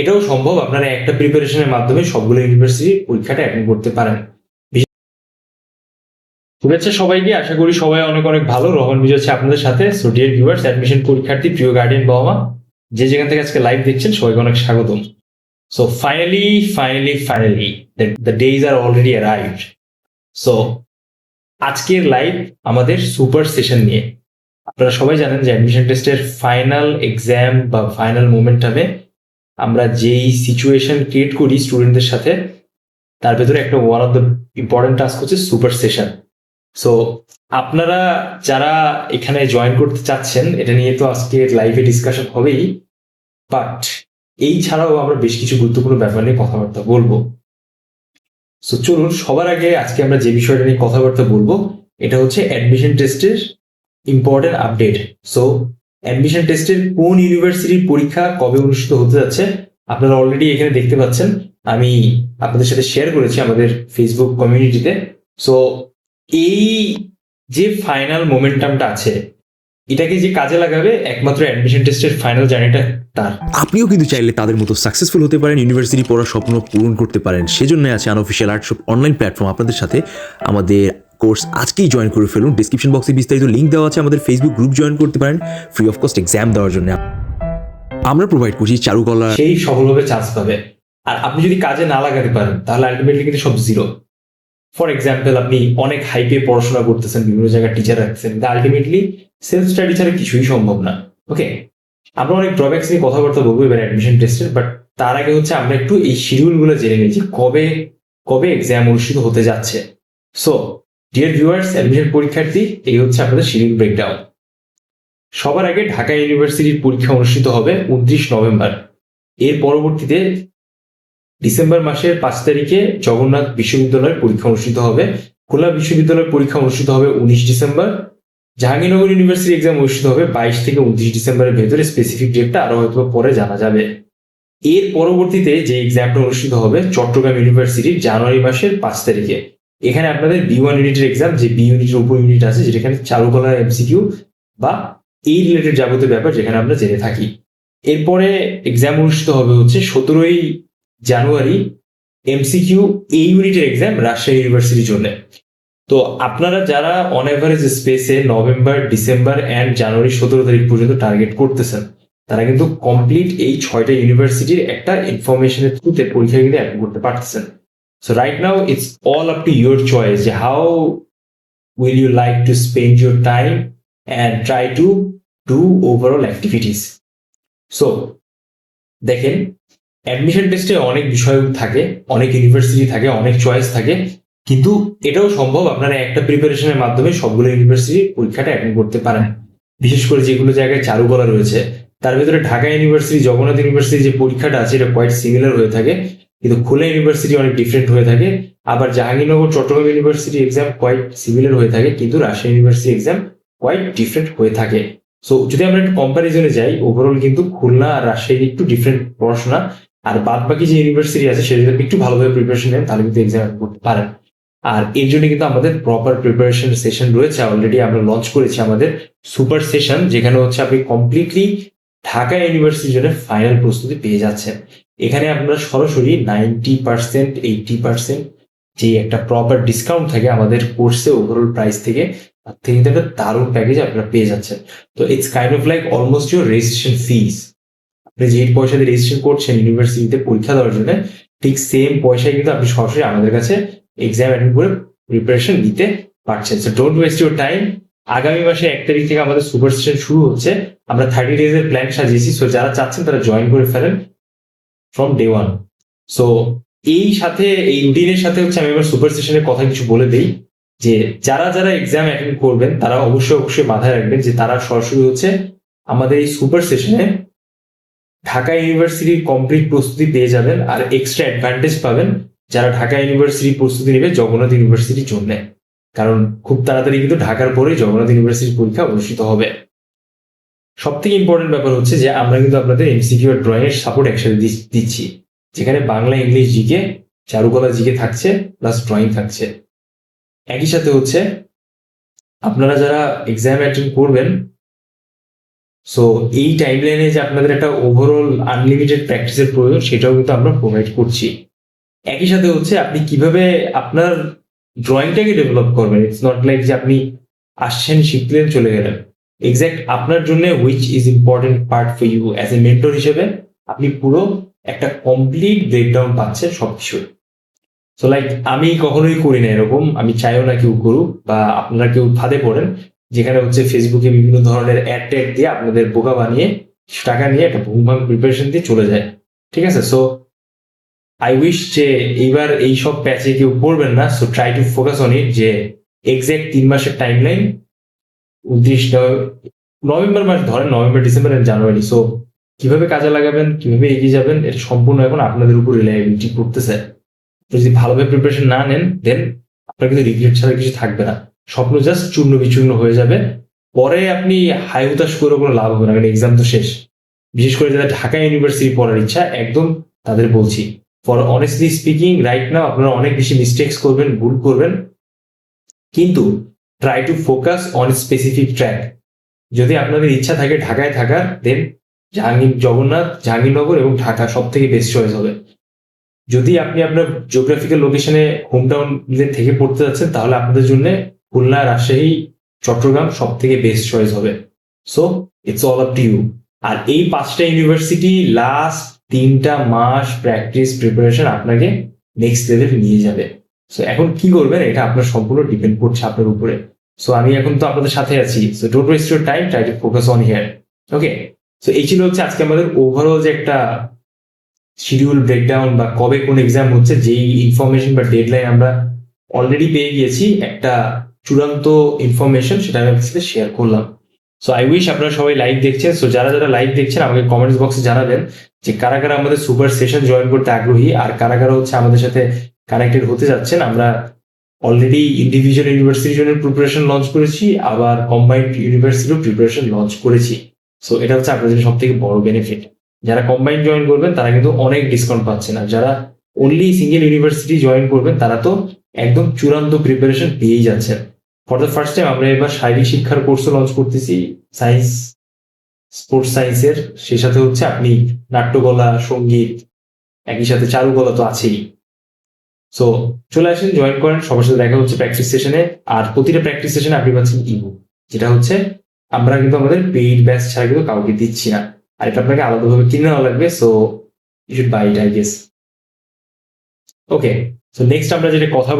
এটাও সম্ভব আপনারা একটা প্রিপারেশনের মাধ্যমে সবগুলো ইউনিভার্সিটি পরীক্ষাটা অ্যাটেন্ড করতে পারেন। শুভেচ্ছা সবাইকে, আশা করি সবাই অনেক অনেক ভালো। রহমান বিজয় হচ্ছে আপনাদের সাথে। সো ডিয়ার ভিউয়ার্স অ্যাডমিশন পরীক্ষার্থী, প্রিয় গার্ডিয়ান বাবা মা যে যেখান থেকে আজকে লাইভ দেখছেন, সবাইকে অনেক স্বাগতম। So finally finally finally the days are already arrived so আজকের লাইভ আমাদের সুপার সেশন নিয়ে। আপনারা সবাই জানেন যে অ্যাডমিশন টেস্টের ফাইনাল এক্সাম বা ফাইনাল মোমেন্টামে আমরা যেই সিচুয়েশন ক্রিয়েট করি স্টুডেন্টদের সাথে, তার ভেতরে একটা one of the important task হচ্ছে সুপার সেশন সো আপনারা যারা এখানে জয়েন করতে চাচ্ছেন, এটা নিয়ে তো আজকে লাইভে ডিসকাশন হবেই বাট এই ছাড়াও আমরা বেশ কিছু গুরুত্বপূর্ণ ব্যাপার নিয়ে কথাবার্তা বলব। সো চলুন, সবার আগে আজকে আমরা যে বিষয়টা নিয়ে কথাবার্তা বলব, এটা হচ্ছে অ্যাডমিশন টেস্টের ইম্পর্টেন্ট আপডেট সো অ্যাডমিশন টেস্টের কোন ইউনিভার্সিটির পরীক্ষা কবে অনুষ্ঠিত হতে যাচ্ছে, আপনারা অলরেডি এখানে দেখতে পাচ্ছেন। আমি আপনাদের সাথে শেয়ার করেছি আমাদের ফেসবুক কমিউনিটিতে সো এই যে ফাইনাল মোমেন্টামটা আছে, এটাকে যে কাজে লাগাবে, একমাত্র অ্যাডমিশন টেস্টের ফাইনাল জার্নিটা তার। আপনিও কিন্তু চাইলে তাদের মতো সাকসেসফুল হতে পারেন ইউনিভার্সিটি পড়ার স্বপ্ন পূরণ করতে পারেন। সেজন্য আছে আনঅফিসিয়াল আর্টশপ অনলাইন প্ল্যাটফর্ম আপনাদের সাথে আমাদের কোর্স আজকেই জয়েন করে ফেলুন। ডিসক্রিপশন বক্সে বিস্তারিত লিঙ্ক দেওয়া আছে, আমাদের ফেসবুক গ্রুপ জয়েন করতে পারেন ফ্রি অফ কস্ট এক্সাম দেওয়ার জন্য। আমরা প্রোভাইড করছি চারুকলা সেই সফলভাবে চান্স পাবে। আর আপনি যদি কাজে না লাগাতে পারেন, তাহলে আলটিমেটলি কিন্তু সব জিরো ফর এক্সাম্পল আপনি অনেক হাইপে পড়াশোনা করতেছেন, বিভিন্ন জায়গায় টিচার রাখছেন কিন্তু আলটিমেটলি সেলফ স্টাডি ছাড়া কিছুই সম্ভব না। ওকে আমরা অনেক ড্রব্যাক্স নিয়ে কথাবার্তা বলব এবার অ্যাডমিশন টেস্টের বাট তার আগে হচ্ছে আমরা একটু এই শিডিউলগুলো জেনে নিয়েছি, কবে কবে এক্সাম অনুষ্ঠিত হতে যাচ্ছে। সো ডিয়ার ভিউয়ার্স অ্যাডমিশন পরীক্ষার্থী, এই হচ্ছে আপনাদের শিডিউল ব্রেকডাউন সবার আগে ঢাকা ইউনিভার্সিটির পরীক্ষা অনুষ্ঠিত হবে উনত্রিশ নভেম্বর। এর পরবর্তীতে ডিসেম্বর মাসের পাঁচ তারিখে জগন্নাথ বিশ্ববিদ্যালয়ের পরীক্ষা অনুষ্ঠিত হবে। খুলনা বিশ্ববিদ্যালয়ের পরীক্ষা অনুষ্ঠিত হবে উনিশ ডিসেম্বর। জাহাঙ্গীরনগর ইউনিভার্সিটি এক্সাম অনুষ্ঠিত হবে বাইশ থেকে উনত্রিশ ডিসেম্বরের ভেতরে স্পেসিফিক ডেটটা আরও হয়তো পরে জানা যাবে। এর পরবর্তীতে যে এক্সামটা অনুষ্ঠিত হবে চট্টগ্রাম ইউনিভার্সিটির জানুয়ারি মাসের পাঁচ তারিখে। এখানে আপনাদের বি ওয়ান ইউনিটের এক্সাম যে বি ইউনিটের উপর ইউনিট আছে যেখানে চারুকলার এমসিকিউ বা এই রিলেটেড যাবতীয় ব্যাপার যেখানে আমরা জেনে থাকি। এরপরে এক্সাম অনুষ্ঠিত হবে হচ্ছে সতেরোই জানুয়ারি এমসিকিউ এই ইউনিটের এক্সাম রাজশাহী ইউনিভার্সিটির জন্য। তো আপনারা যারা অন অ্যাভারেজ স্পেসে নভেম্বর, ডিসেম্বর অ্যান্ড জানুয়ারি সতেরো তারিখ পর্যন্ত টার্গেট করতেছেন, তারা কিন্তু কমপ্লিট এই ছয়টা ইউনিভার্সিটির একটা ইনফরমেশনের থ্রুতে পরীক্ষা কিন্তু করতে পারতেছেন। Right now it's all up to your choice যে how will you like to spend your time and try to do overall activities so দেখেন অ্যাডমিশন টেস্টে অনেক বিষয় থাকে, অনেক ইউনিভার্সিটি থাকে, অনেক চয়েস থাকে, কিন্তু এটাও সম্ভব আপনারা একটা প্রিপারেশনের মাধ্যমে সবগুলো ইউনিভার্সিটি পরীক্ষাটা অ্যাটেন্ড করতে পারেন। বিশেষ করে যেগুলো জায়গায় চারুকলা রয়েছে, তার ভিতরে ঢাকা ইউনিভার্সিটি জগন্নাথ ইউনিভার্সিটি যে পরীক্ষাটা আছে, এটা কোয়াইট সিমিলার হয়ে থাকে। কিন্তু খুলনা ইউনিভার্সিটি অনেক ডিফারেন্ট হয়ে থাকে। আবার Jahangirnagar, Chattogram university exam quite similar হয়ে থাকে, কিন্তু Rajshahi university exam quite different হয়ে থাকে। সো যদি আমরা একটু কম্প্যারিজনে যাই ওভারঅল কিন্তু খুলনা আর রাজশাহী একটু ডিফারেন্ট পড়াশোনা। আর বাদ বাকি যে ইউনিভার্সিটি আছে, সেটা যদি একটু ভালোভাবে প্রিপারেশন নেন, তাহলে কিন্তু এক্সাম করতে পারেন। আর এর জন্য কিন্তু আমাদের প্রপার প্রিপারেশন সেশন রয়েছে। অলরেডি আমরা লঞ্চ করেছি আমাদের সুপার সেশন যেখানে হচ্ছে আপনি কমপ্লিটলি ঢাকা ইউনিভার্সিটির জন্য ফাইনাল প্রস্তুতি পেয়ে যাচ্ছেন। এখানে আপনারা সরাসরি নাইনটি পার্সেন্ট এইটি পার্সেন্ট যে একটা প্রপার ডিসকাউন্ট থাকে আমাদের কোর্সে ওভারঅল প্রাইস থেকে, তার থেকে কিন্তু একটা দারুণ প্যাকেজ আপনারা পেয়ে যাচ্ছেন। তো it's kind of like almost your registration fees আপনি যে পয়সা দিয়ে রেজিস্ট্রেশন করছেন ইউনিভার্সিটিতে পরীক্ষা দেওয়ার জন্য, ঠিক সেম পয়সায় কিন্তু আপনি সরাসরি আমাদের কাছে এক্সাম অ্যাটেন্ড করে প্রিপারেশন নিতে পারছেন। So don't waste your time আগামী মাসে এক তারিখ থেকে আমাদের সুপার সেশন শুরু হচ্ছে। আমরা থার্টি ডেজ এর প্ল্যান সাজিয়েছি। সো যারা চাচ্ছেন তারা জয়েন করে ফেলেন। ফ্রম ডে ওয়ান সো এই সাথে, এই রুটিনের সাথে হচ্ছে আমি এবার সুপার সেশনের কথা কিছু বলে দিই, যে যারা যারা এক্সাম অ্যাটেন্ড করবেন, তারা অবশ্যই অবশ্যই মাথায় রাখবেন যে তারা সরাসরি হচ্ছে আমাদের এই সুপার সেশনে ঢাকা ইউনিভার্সিটির কমপ্লিট প্রস্তুতি পেয়ে যাবেন আর এক্সট্রা অ্যাডভান্টেজ পাবেন যারা ঢাকা ইউনিভার্সিটির প্রস্তুতি নেবে জগন্নাথ ইউনিভার্সিটির জন্য। কারণ খুব তাড়াতাড়ি কিন্তু ঢাকার পরে জগন্নাথ ইউনিভার্সিটির পরীক্ষা অনুষ্ঠিত হবে। সব থেকে ইম্পর্টেন্ট ব্যাপার হচ্ছে যে আমরা কিন্তু আপনাদের এমসিকিউ ড্রয়িং এর সাপোর্ট একসাথে দিচ্ছি। যেখানে বাংলা, ইংলিশ জিকে চারুকলা জিকে থাকছে প্লাস ড্রয়িং থাকছে। একই সাথে হচ্ছে, আপনারা যারা এক্সাম অ্যাটেন্ড করবেন সো এই টাইম লাইনে যে আপনাদের একটা ওভারঅল আনলিমিটেড প্র্যাকটিসের প্রয়োজন, সেটাও কিন্তু আমরা প্রোভাইড করছি। একই সাথে হচ্ছে, আপনি কীভাবে আপনার ড্রয়িংটাকে ডেভেলপ করবেন? ইটস নট লাইক যে আপনি আসছেন, শিখলেন, চলে গেলেন। এক্স্যাক্ট আপনার জন্য which is important part for you as a mentor হিসেবে আপনি পুরো একটা কমপ্লিট ব্রেকডাউন পাচ্ছেন সব কিছু সো লাইক আমি কখনোই করি না এরকম, আমি চাইও না কেউ করুক বা আপনারা কেউ ফাঁদে পড়েন, যেখানে হচ্ছে ফেসবুকে বিভিন্ন ধরনের অ্যাড ট্যাড দিয়ে আপনাদের বোকা বানিয়ে টাকা নিয়ে একটা ভুমভাম প্রিপারেশন দিয়ে চলে যায়। ঠিক আছে? সো আই উইশ যে এইবার এই সব প্যাচে কেউ পড়বেন না so try to focus on it যে এক্স্যাক্ট তিন মাসের টাইম লাইন উনত্রিশ নভেম্বর মাস ধরেন, November, December and January. So কীভাবে কাজে লাগাবেন, কীভাবে এগিয়ে যাবেন, এটা সম্পূর্ণ এখন আপনাদের উপর রিলায়েবিলিটি করতেছে যদি ভালোভাবে প্রিপারেশন না নেন দেন আপনার কিন্তু রিগ্রেট ছাড়া কিছু থাকবে না। স্বপ্ন জাস্ট চূর্ণ বিচূর্ণ হয়ে যাবে। পরে আপনি হাই হুতাশ করে কোনো লাভ হবে না, কারণ এক্সাম তো শেষ। বিশেষ করে যারা ঢাকা ইউনিভার্সিটি পড়ার ইচ্ছা, একদম তাদের বলছি। For honestly speaking right now আপনারা অনেক বেশি মিস্টেক্স করবেন, ভুল করবেন। কিন্তু try to focus on specific track যদি আপনাদের ইচ্ছা থাকে ঢাকায় থাকার দেন জাহাঙ্গীর, জগন্নাথ, জাহাঙ্গীরনগর এবং ঢাকা সব থেকে বেস্ট চয়েস হবে। যদি আপনি আপনার জিওগ্রাফিক্যাল লোকেশনে হোম টাউন থেকে পড়তে যাচ্ছেন, তাহলে আপনাদের জন্য খুলনা, রাজশাহী, চট্টগ্রাম সব থেকে বেস্ট চয়েস হবে। So it's all up to you আর এই পাঁচটা ইউনিভার্সিটি লাস্ট তিনটা মাস প্র্যাকটিস প্রিপারেশন আপনাকে নেক্সট লেভেল নিয়ে যাবে। সো এখন কি করবেন? এটা আপনার সম্পূর্ণ ডিপেন্ড করছে আপনার উপরে। সো আমি এখন তো আপনাদের সাথে আছি। So don't waste your time try to focus on here okay so এই ছিল হচ্ছে আজকে আমাদের ওভারঅল যে একটা শিডিউল ব্রেকডাউন বা কবে কোন এক্সাম হচ্ছে, যেই ইনফরমেশন বা ডেডলাইন আমরা অলরেডি পেয়ে গিয়েছি, একটা চূড়ান্ত ইনফরমেশন সেটা আমি আপনার সাথে শেয়ার করলাম। সো আই উইশ আপনারা সবাই লাইভ দেখছেন। সো যারা যারা লাইভ দেখছেন, আমাকে কমেন্টস বক্সে জানাবেন যে কারা কারা আমাদের সুপার সেশন জয়েন করতে আগ্রহী, আর কারা কারা হচ্ছে আমাদের সাথে কানেক্টেড হতে যাচ্ছেন। আমরা অলরেডি ইন্ডিভিজুয়াল ইউনিভার্সিটির জন্য প্রিপারেশন লঞ্চ করেছি, আবার কম্বাইন্ড ইউনিভার্সিটিও প্রিপারেশন লঞ্চ করেছি। সো এটা হচ্ছে আপনাদের সব থেকে বড় বেনিফিট যারা কম্বাইন্ড জয়েন করবেন, তারা কিন্তু অনেক ডিসকাউন্ট পাচ্ছেন আর যারা অনলি সিঙ্গেল ইউনিভার্সিটি জয়েন করবেন, তারা তো একদম চূড়ান্ত প্রিপারেশন পেয়েই যাচ্ছেন। ফর দ্য ফার্স্ট টাইম আমরা এবার শারীরিক শিক্ষার কোর্সও লঞ্চ করতেছি। সায়েন্স স্পোর্টস সায়েন্সের সে সাথে হচ্ছে আপনি নাট্যকলা, সংগীত, একই সাথে চারুকলা তো আছেই। সো চলে আসেন জয়েন করেন, সবার সাথে দেখা হচ্ছে প্র্যাকটিস সেশনে আর প্রতিটা প্র্যাকটিস সেশনে আপনি পাচ্ছেন ইবুক যেটা হচ্ছে আমরা কিন্তু আমাদের পেইড ব্যাচ ছাড়া কিন্তু কাউকে দিচ্ছি না। আর এটা আপনাকে আলাদাভাবে কিনে নেওয়া লাগবে so you should buy it I guess okay so next আমরা যেটা কথা